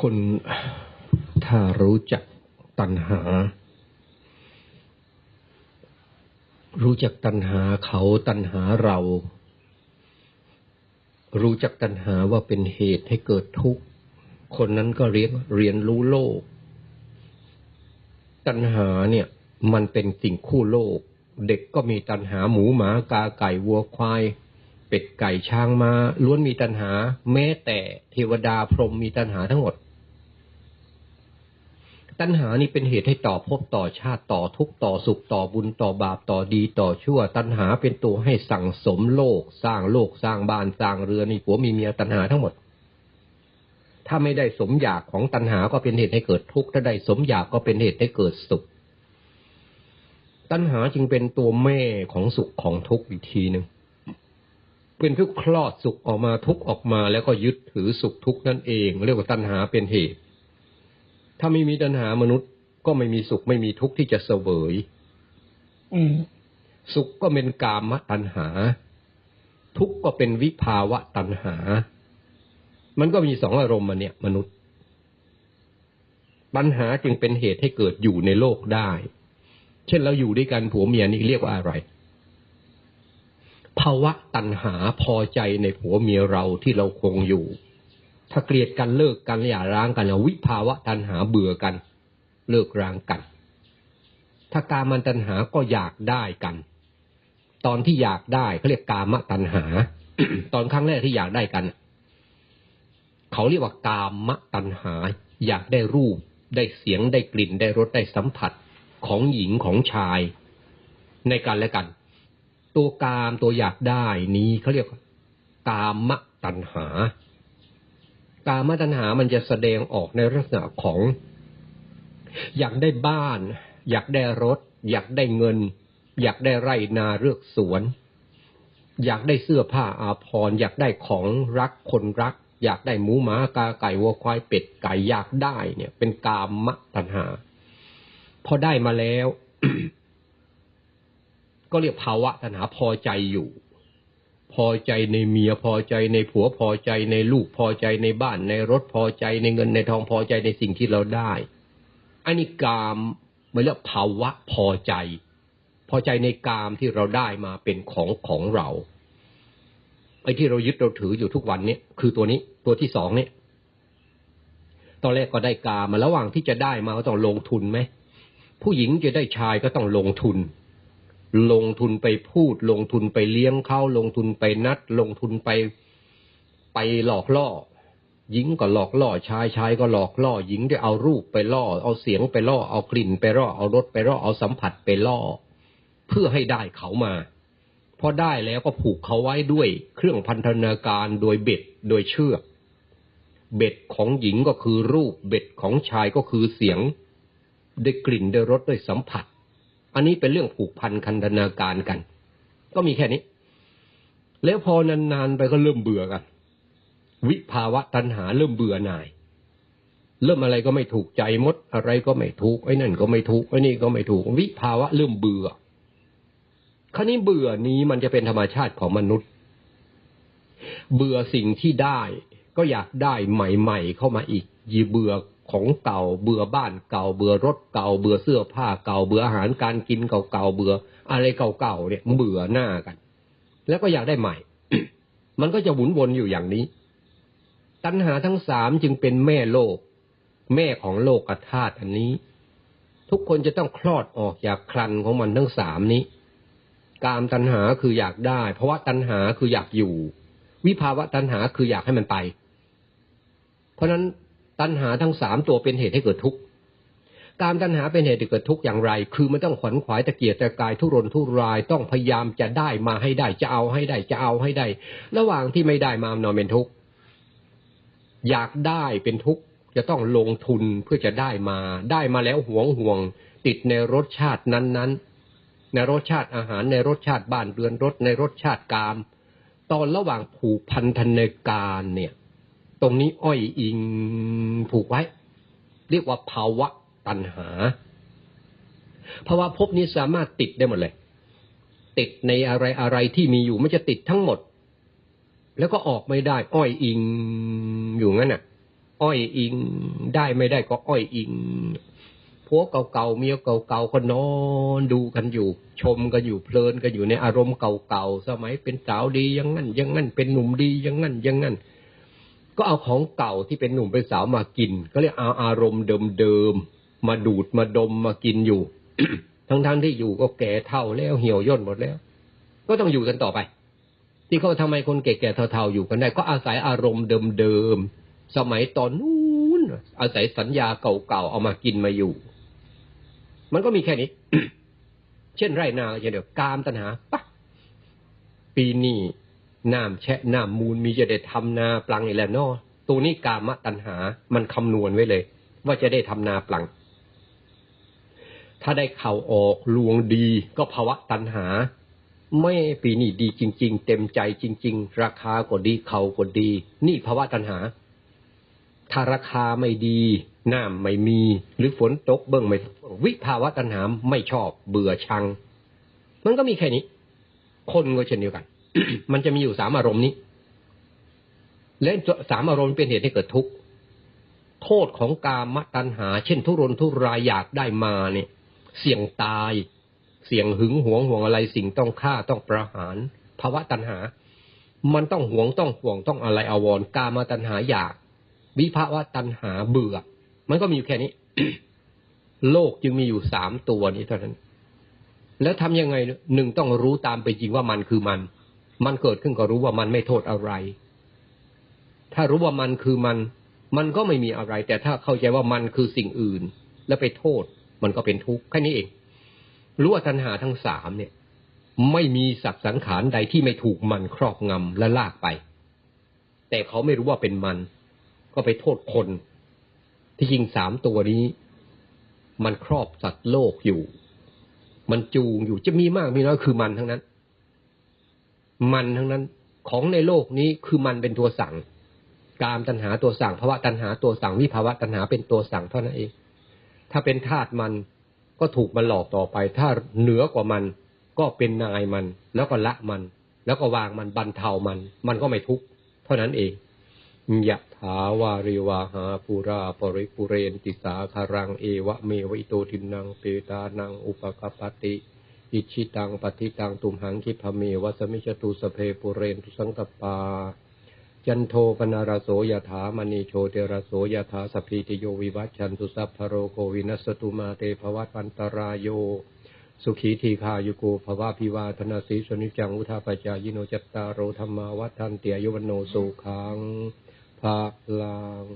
คนถ้ารู้จักตัณหา รู้จักตัณหาเขาตัณหาเรา รู้จักตัณหาว่าเป็นเหตุให้เกิดทุกข์ คนนั้นก็เรียนเรียนรู้โลก ตัณหาเนี่ย มันเป็นสิ่งคู่โลก เด็กก็มีตัณหาหมูหมากาไก่วัวควายเป็ดไก่ช้างมาล้วนมีตัณหา แม้แต่เทวดาพรหมมีตัณหาทั้งหมด ตัณหานี่เป็นเหตุให้ต่อภพต่อชาติต่อทุกต่อสุขต่อบุญต่อบาปต่อดีต่อชั่ว ตัณหาเป็นตัวให้สั่งสมโลก สร้างโลกสร้างบ้านสร้างเรือนนี่ผัวมีเมียตัณหาทั้งหมด ถ้าไม่ได้สมอยากของตัณหาก็เป็นเหตุให้เกิดทุกข์ถ้าได้สมอยากก็เป็นเหตุให้เกิดสุข ตัณหาจึงเป็นตัวแม่ของสุขของทุกข์อีกทีหนึ่งเป็นผู้คลอดสุขออกมาทุกข์ออกมาแล้วก็ยึดถือสุขทุกข์นั่นเอง เรียกว่าตัณหาเป็นเหตุ ถ้าไม่มีตัณหามนุษย์ก็ไม่มีสุขไม่มีทุกข์ที่จะเสวยอืมสุขก็เป็นกามตัณหา ทุกข์ก็เป็นวิภาวะตัณหา มันก็มีสองอารมณ์มาเนี่ย มนุษย์ ปัญหาจึงเป็นเหตุให้เกิดอยู่ในโลกได้ เช่นเราอยู่ด้วยกันผัวเมียนี่เรียกว่าอะไรภาวะตัณหาพอใจในผัวเมียเราที่เราคงอยู่ ถ้าเกลียดกันเลิกกันอย่าร้างกันวิภาวะตัณหาเบื่อกัน เลิกร้างกัน ถ้าการมันตัณหาก็อยากได้กัน ตอนที่อยากได้เขาเรียกกามตัณหา ตอนครั้งแรกที่อยากได้กัน เขาเรียกว่ากามตัณหา อยากได้รูป ได้เสียงได้กลิ่นได้รสได้สัมผัสของหญิงของชาย ในกันและกัน ตัวกามตัวอยากได้นี้เขาเรียกว่ากามตัณหา กามตัณหามันจะแสดงออกในลักษณะของ อยากได้บ้าน อยากได้รถ อยากได้เงิน อยากได้ไร่นาเลือกสวน อยากได้เสื้อผ้าอาภรณ์อยากได้ของรักคนรัก อยากได้หมูหมากาไก่วัวควายเป็ดไก่อยากได้เนี่ย เป็นกามตัณหา พอได้มาแล้ว ก็เรียกภาวะตัณหาพอใจอยู่ พอใจในเมียพอใจในผัวพอใจในลูกพอใจในบ้านในรถพอใจในเงินในทองพอใจในสิ่งที่เราได้อันนี้กามมันเรียกภาวะพอใจ พอใจในกามที่เราได้มาเป็นของของเราไอ้ที่เรายึดเราถืออยู่ทุกวันเนี้คือตัวนี้ตัวที่สองเนี่ย ตอนแรกก็ได้กามมาระหว่างที่จะได้มาก็ต้องลงทุนไหมผู้หญิงจะได้ชายก็ต้องลงทุน ลงทุนไปพูด ลงทุนไปเลี้ยงเขาลงทุนไปนัด ลงทุนไปไปหลอกล่อหญิงก็หลอกล่อชายชายก็หลอกล่อหญิงได้เอารูปไปล่อ เอาเสียงไปล่อ เอากลิ่นไปล่อ เอารสไปล่อ เอาสัมผัสไปล่อ เพื่อให้ได้เขามาพอได้แล้วก็ผูกเขาไว้ด้วยเครื่องพันธนาการโดยเบ็ดโดยเชือก เบ็ดของหญิงก็คือรูป เบ็ดของชายก็คือเสียงได้กลิ่นได้รสได้สัมผัส อันนี้เป็นเรื่องผูกพันคันธนาการกัน ก็มีแค่นี้ แล้วพอนานๆไปก็เริ่มเบื่อกัน วิภาวะตัณหาเริ่มเบื่อหน่าย เริ่มอะไรก็ไม่ถูกใจมดอะไรก็ไม่ถูกไอ้นั่นก็ไม่ถูกไอ้นี่ก็ไม่ถูก วิภาวะเริ่มเบื่อคราวนี้เบื่อนี้มันจะเป็นธรรมชาติของมนุษย์ เบื่อสิ่งที่ได้ ก็อยากได้ใหม่ ๆ เข้ามาอีกยีเบื่อ ของเก่าเบื่อบ้านเก่าเบื่อรถเก่าเบื่อเสื้อผ้าเก่าเบื่ออาหารการกินเก่าๆเบื่ออะไรเก่าๆเนี่ยเบื่อหน้ากัน แล้วก็อยากได้ใหม่ มันก็จะหมุนวนอยู่อย่างนี้ ตัณหาทั้งสามจึงเป็นแม่โลก แม่ของโลกธาตุอันนี้ ทุกคนจะต้องคลอดออกจากครันของมันทั้งสามนี้ กามตัณหาคืออยากได้เพราะว่าตัณหาคืออยากอยู่ วิภาวะตัณหาคืออยากให้มันไป เพราะฉะนั้น ตัณหาทั้งสามตัวเป็นเหตุให้เกิดทุกข์การตัณหาเป็นเหตุให้เกิดทุกข์อย่างไร คือมันต้องขวนขวายตะเกียกตะกายทุรนทุรายต้องพยายามจะได้มาให้ได้จะเอาให้ได้จะเอาให้ได้ ระหว่างที่ไม่ได้มานอนเป็นทุกข์อยากได้เป็นทุกข์จะต้องลงทุนเพื่อจะได้มา ได้มาแล้วหวงห่วง ติดในรสชาตินั้นๆ ในรสชาติอาหารในรสชาติบ้านเรือนรสในรสชาติกาม ตอนระหว่างผูกพันธนการเนี่ย ตรงนี้อ้อยอิงผูกไว้ เรียกว่าภาวะตัณหาภาวะภพนี้สามารถติดได้หมดเลย ติดในอะไรอะไรที่มีอยู่มันจะติดทั้งหมด แล้วก็ออกไม่ได้ อ้อยอิงอยู่งั้นน่ะ อ้อยอิงได้ไม่ได้ก็อ้อยอิงผัวเก่าๆเมียเก่าๆก็นอนดูกันอยู่ ชมกันอยู่เพลินกันอยู่ในอารมณ์เก่าๆสมัยเป็นสาวดียังงั้นยังงั้นเป็นหนุ่มดียังงั้นยังงั้น ก็เอาของเก่าที่เป็นหนุ่มเป็นสาวมากินก็เรียกเอาอารมณ์เดิมๆมาดูดมาดมมากินอยู่ ทั้งๆที่อยู่ก็แก่เท่าแล้วเหี่ยวย่นหมดแล้ว ก็ต้องอยู่กันต่อไป ที่เขาทำไมคนแก่ๆเท่าๆอยู่กันได้ ก็อาศัยอารมณ์เดิมๆสมัยตอนนู้นอาศัยสัญญาเก่าๆเอามากินมาอยู่ มันก็มีแค่นี้ เช่นไรนาก็จะเดียวกามตัณหาปะปีนี้ น้ำแชะน้ำมูลมีจะได้ทำนาปลังอีแล้วเนอะตัวนี้กามตัณหา มันคำนวณไว้เลย ว่าจะได้ทำนาปลัง ถ้าได้เข่าออกลวงดีก็ภาวะตัณหา ไม่ปีนี้ดีจริง ๆ เต็มใจจริง ๆ ราคาก็ดีเข่าก็ดี นี่ภาวะตัณหา ถ้าราคาไม่ดีน้ำไม่มี หรือฝนตกเบิ่งไม่วิภาวะตัณหาไม่ชอบเบื่อชัง มันก็มีแค่นี้ คนก็เช่นเดียวกัน มันจะมีอยู่สามอารมณ์นี้ และสามอารมณ์เป็นเหตุให้เกิดทุกข์โทษของกามตัณหา เช่น ทุรนทุรายอยากได้มาเนี่ย เสี่ยงตาย เสี่ยงหึงหวงห่วงอะไรสิ่งต้องฆ่าต้องประหารภาวะตัณหา มันต้องหวงต้องห่วงต้องอะไรอาวรกามตัณหาอยาก วิภาวะตัณหาเบื่อ มันก็มีอยู่แค่นี้ โลกจึงมีอยู่สามตัวนี้เท่านั้น แล้วทำยังไงหนึ่งต้องรู้ตามไปจริงว่ามันคือมัน มันเกิดขึ้นก็รู้ว่ามันไม่โทษอะไร ถ้ารู้ว่ามันคือมัน มันก็ไม่มีอะไร แต่ถ้าเข้าใจว่ามันคือสิ่งอื่น แล้วไปโทษ มันก็เป็นทุกข์แค่นี้เอง รู้ว่าตัณหาทั้งสามเนี่ย ไม่มีสัตว์สังขารใดที่ไม่ถูกมันครอบงำและลากไป แต่เขาไม่รู้ว่าเป็นมัน ก็ไปโทษคน ที่จริงสามตัวนี้ มันครอบสัตว์โลกอยู่ มันจูงอยู่จะมีมากมีน้อยคือมันทั้งนั้น มันทั้งนั้นของในโลกนี้คือมันเป็นตัวสั่ง กามตัณหาตัวสั่งภาวะตัณหาตัวสั่งวิภาวะตัณหาเป็นตัวสั่งเท่านั้นเอง ถ้าเป็นธาตุมันก็ถูกมันหลอกต่อไป ถ้าเหนือกว่ามันก็เป็นนายมัน แล้วก็ละมัน แล้วก็วางมันบรรเทามัน มันก็ไม่ทุกข์เท่านั้นเองยะถาวาริวาหาปูราปริปุเรนติสาคารังเอวะเมวิโตทินังเปตานังอุปกปปติ อิชิตังปฏิตังตุมหังคิพะเมวัสมิจตุสเพปุเรนตุสังกปา จันโทปนารโสยถามณีโชเตระโสยถาสพพีติโยวิวัชชันตุสัพพโรโกวินัสตุมาเตภวัตปันตรายโย สุขีทีคายุโกภวะพิวาธนาสีสนิจังอุทาปจายโนจัตตารโรธรรมาวัฏันเตียยวันโนสุขังภาลัง